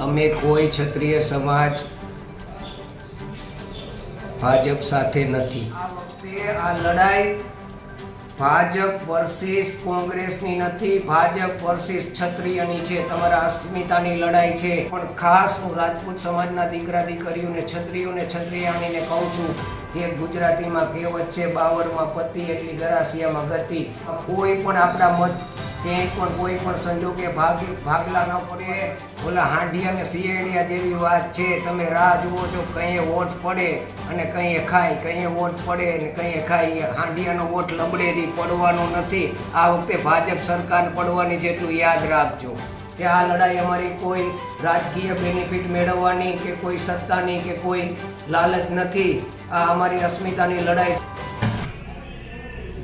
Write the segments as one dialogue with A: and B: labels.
A: અમે કોઈ ક્ષત્રિય સમાજ ભાજપ સાથે નથી. આ લડાઈ ભાજપ વર્સિસ કોંગ્રેસની નથી, ભાજપ વર્સિસ ક્ષત્રિયની છે. તમારા અસ્મિતાની લડાઈ છે. પણ ખાસ હું રાજપૂત સમાજના દીકરા દીકરીઓને ક્ષત્રિયોને, ક્ષત્રિયાણીને કહું છું કે ગુજરાતીમાં કહેવત છે બાવરમાં પતિ એટલી ગરાસિયામાં ગતિ. કોઈ પણ આપણા મત ક્યાંય પણ કોઈ પણ સંજોગે ભાગ, ભાગલા ન પડે. ઓલા હાંડિયા ને શિયાળિયા જેવી વાત છે, તમે રાહ જુઓ છો, કંઈ વોટ પડે અને કંઈ ખાય, કંઈ વોટ પડે ને કંઈ ખાય. હાંડિયાનો વોટ લબડેરી પડવાનો નથી. આ વખતે ભાજપ સરકાર પડવાની જેટલું યાદ રાખજો. કે આ લડાઈ અમારી કોઈ રાજકીય બેનિફિટ મેળવવાની કે કોઈ સત્તાની કે કોઈ લાલચ નથી. આ અમારી અસ્મિતાની લડાઈ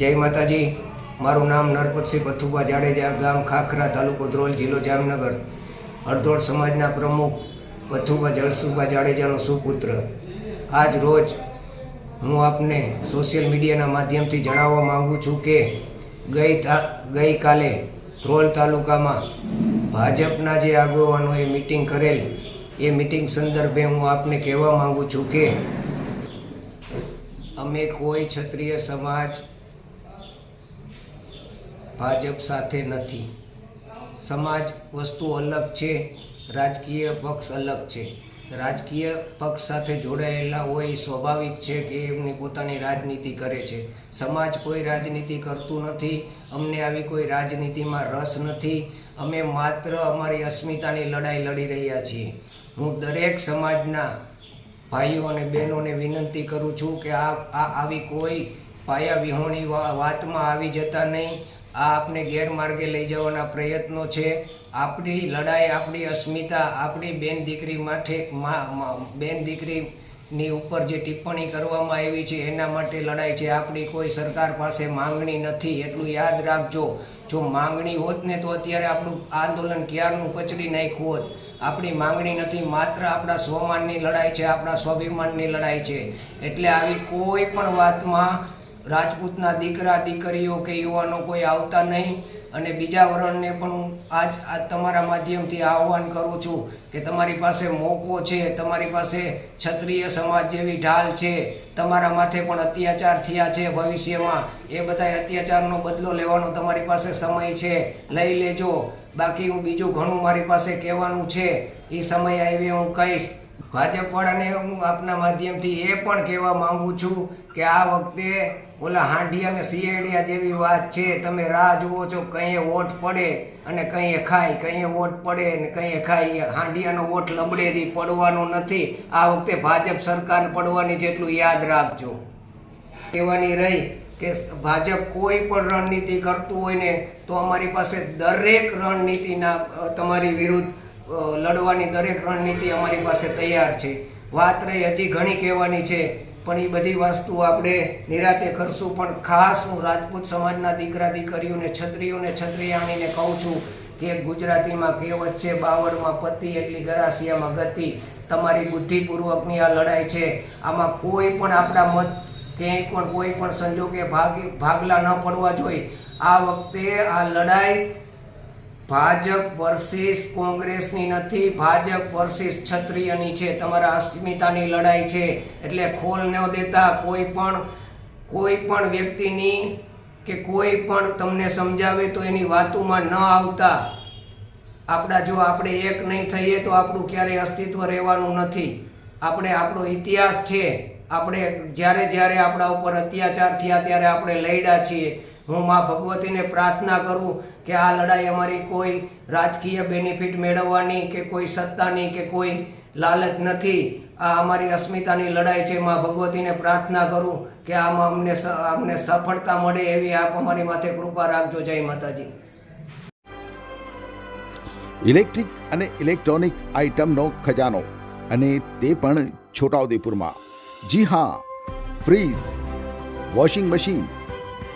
A: જય માતાજી. મારું નામ નરપતસિંહ પથુભા જાડેજા, ગામ ખાખરા તાલુકો ધ્રોલ જિલ્લો જામનગર. અડધોડ સમાજના પ્રમુખ પથુભા જળસુભા જાડેજાનો સુપુત્ર. આજ રોજ હું આપને સોશિયલ મીડિયાના માધ્યમથી જણાવવા માગું છું કે ગઈ ગઈકાલે ધ્રોલ તાલુકામાં ભાજપના જે આગેવાનોએ મિટિંગ કરેલ, એ મિટિંગ સંદર્ભે હું આપને કહેવા માગું છું કે અમે કોઈ ક્ષત્રિય સમાજ ભાજપ સાથે નથી. સમાજ વસ્તુ અલગ છે, રાજકીય પક્ષ અલગ છે. રાજકીય પક્ષ સાથે જોડાયેલા હોય સ્વાભાવિક છે કે એમની પોતાની રાજનીતિ કરે છે. સમાજ કોઈ રાજનીતિ કરતું નથી, અમને આવી કોઈ રાજનીતિમાં રસ નથી. અમે માત્ર અમારી અસ્મિતાની લડાઈ લડી રહ્યા છીએ. હું દરેક સમાજના ભાઈઓ અને બહેનોને વિનંતી કરું છું કે આ આ આવી કોઈ પાયા વિહોણી વાતમાં આવી જતા નહીં. આ આપને ગેરમાર્ગે લઈ જવાના પ્રયત્નો છે. આપણી લડાઈ આપણી અસ્મિતા, આપણી બેન દીકરી માટે બેન મા- દીકરીની ઉપર જે ટિપ્પણી કરવામાં આવી છે, એના માટે લડાઈ છે. આપણી કોઈ સરકાર પાસે માંગણી નથી. એટલું યાદ રાખજો. જો માંગણી હોત ને તો અત્યારે આપણું આંદોલન ક્યારનું કચડી નાખ્યું હોત? આપણી માંગણી નથી. માત્ર આપણા સ્વમાનની લડાઈ છે, આપણા સ્વાભિમાનની લડાઈ છે. એટલે આવી કોઈ પણ વાતમાં રાજપૂતના દીકરા, દીકરીઓ કે યુવાનો કોઈ આવતા નહીં. અને બીજા વર્ણને પણ હું આજ આજ તમારા માધ્યમથી આહ્વાન કરું છું કે તમારી પાસે મોકો છે, તમારી પાસે ક્ષત્રિય સમાજ જેવી ઢાલ છે, તમારા માથે પણ અત્યાચાર થયા છે ભવિષ્યમાં. એ બધા અત્યાચારનો બદલો લેવાનો તમારી પાસે સમય છે. લઈ લેજો. બાકી હું બીજું ઘણું મારી પાસે કહેવાનું છે. એ સમય આવી હું કહીશ. ભાજપવાળાને હું આપના માધ્યમથી એ પણ કહેવા માગું છું કે આ વખતે ઓલા હાંડી અને સિયેડિયા જેવી વાત છે. તમે રાહ જુઓ છો, કંઈ વોટ પડે અને કંઈ ખાય, કંઈ વોટ પડે ને કંઈ ખાય. હાંડિયાનો વોટ લબડેરી પડવાનો નથી. આ વખતે ભાજપ સરકાર પડવાની જેટલું યાદ રાખજો. કહેવાની રહી કે ભાજપ કોઈ પણ રણનીતિ કરતું હોય ને, તો અમારી પાસે દરેક રણનીતિના તમારી વિરુદ્ધ લડવાની દરેક રણનીતિ અમારી પાસે તૈયાર છે. વાત રહી હજી ઘણી કહેવાની છે. પણ એ બધી વસ્તુ આપણે નિરાતે કરશું. પણ ખાસ હું રાજપૂત સમાજના દીકરા દીકરીઓને, છત્રીઓને, છત્રીયાણીને કહું છું કે ગુજરાતીમાં કહેવત છે, બાવળમાં પતિ એટલી ગરાસિયામાં ગતિ. તમારી બુદ્ધિપૂર્વકની આ લડાઈ છે. આમાં કોઈ પણ આપણા મત, ક્યાંય પણ કોઈ પણ સંજોગે ભાગ, ભાગલા ન પડવા જોઈએ. આ વખતે આ લડાઈ ભાજપ વર્સિસ કોંગ્રેસની નથી, ભાજપ વર્સિસ ક્ષત્રિયની છે, તમારા અસ્મિતાની લડાઈ છે, એટલે ખોલ ન દેતા કોઈ પણ કોઈ પણ વ્યક્તિની કે કોઈ પણ તમને સમજાવે તો એની વાતોમાં ન આવતા. આપણા જો આપણે એક નહીં થઈએ તો આપણું ક્યારેય અસ્તિત્વ રહેવાનું નથી. આપણે આપણો ઇતિહાસ છે. આપણે જ્યારે જ્યારે આપણા ઉપર અત્યાચાર થયા ત્યારે આપણે લડ્યા છીએ. હું મા ભગવતીને પ્રાર્થના કરું કે આ લડાઈ અમારી કોઈ રાજકીય બેનિફિટ મેળવવાની કે કોઈ સત્તાની કે કોઈ લાલચ નથી. આ અમારી અસ્મિતાની લડાઈ છે. મા ભગવતીને પ્રાર્થના કરું કે આમાં અમને અમને સફળતા મળે એવી આપ અમારી માથે કૃપા રાખજો. જય માતાજી.
B: ઇલેક્ટ્રિક અને ઇલેક્ટ્રોનિક આઇટમનો ખજાનો અને તે પણ છોટાઉદેપુરમાં. જી હા, fridge, washing machine